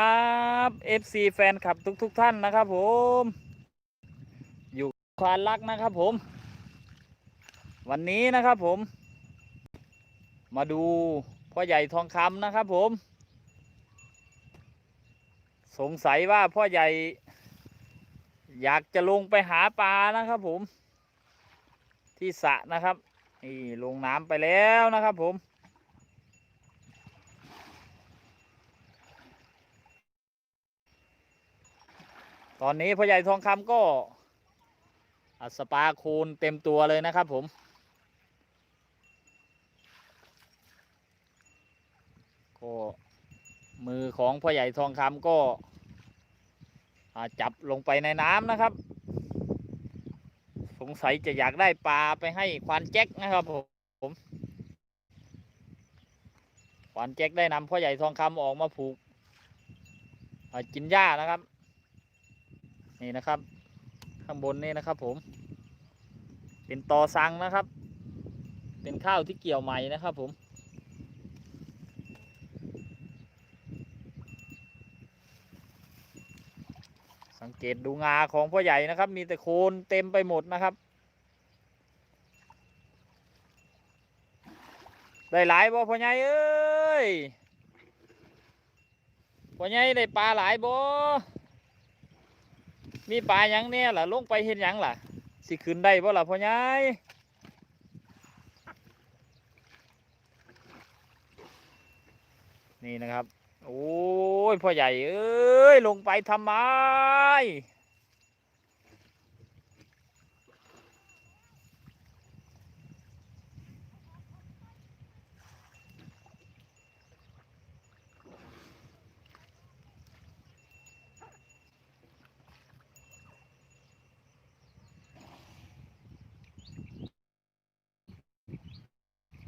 ครับ FC แฟนคลับทุกทุกๆท่านนะครับผม อยู่ควานรักนะครับผม วันนี้นะครับผม มาดูพ่อใหญ่ทองคำนะครับผม สงสัยว่าพ่อใหญ่ อยากจะลงไปหาปลานะครับผม ที่สระนะครับนี่ลงน้ำไปแล้วนะครับผม ตอนนี้พ่อใหญ่ทองคำก็อสปาคูณเต็มตัวเลยนะครับผม ก็มือของพ่อใหญ่ทองคำก็จับลงไปในน้ำนะครับ สงสัยจะอยากได้ปลาไปให้ควานแจ็คนะครับผมควานแจ็คได้นำพ่อใหญ่ทองคำออกมาผูกกินหญ้านะครับ นี่นะครับ ข้างบนนี่นะครับผม เป็นตอสังนะครับ เป็นข้าวที่เกี่ยวใหม่นะครับผมสังเกตดูงาของพ่อใหญ่นะครับ มีแต่โคนเต็มไปหมดนะครับ ได้หลายบ่พ่อใหญ่เอ้ยพ่อใหญ่ได้ปลาหลายบ่ มีปลายังเนี่ยล่ะลงไปเห็นยังล่ะ สิขึ้นได้บ่ล่ะพ่อใหญ่นี่นะครับ โอ้ยพ่อใหญ่เอ้ยลงไปทำไม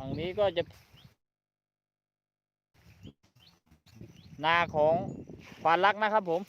ฝั่งนี้ก็จะ นาของควานลักนะครับผม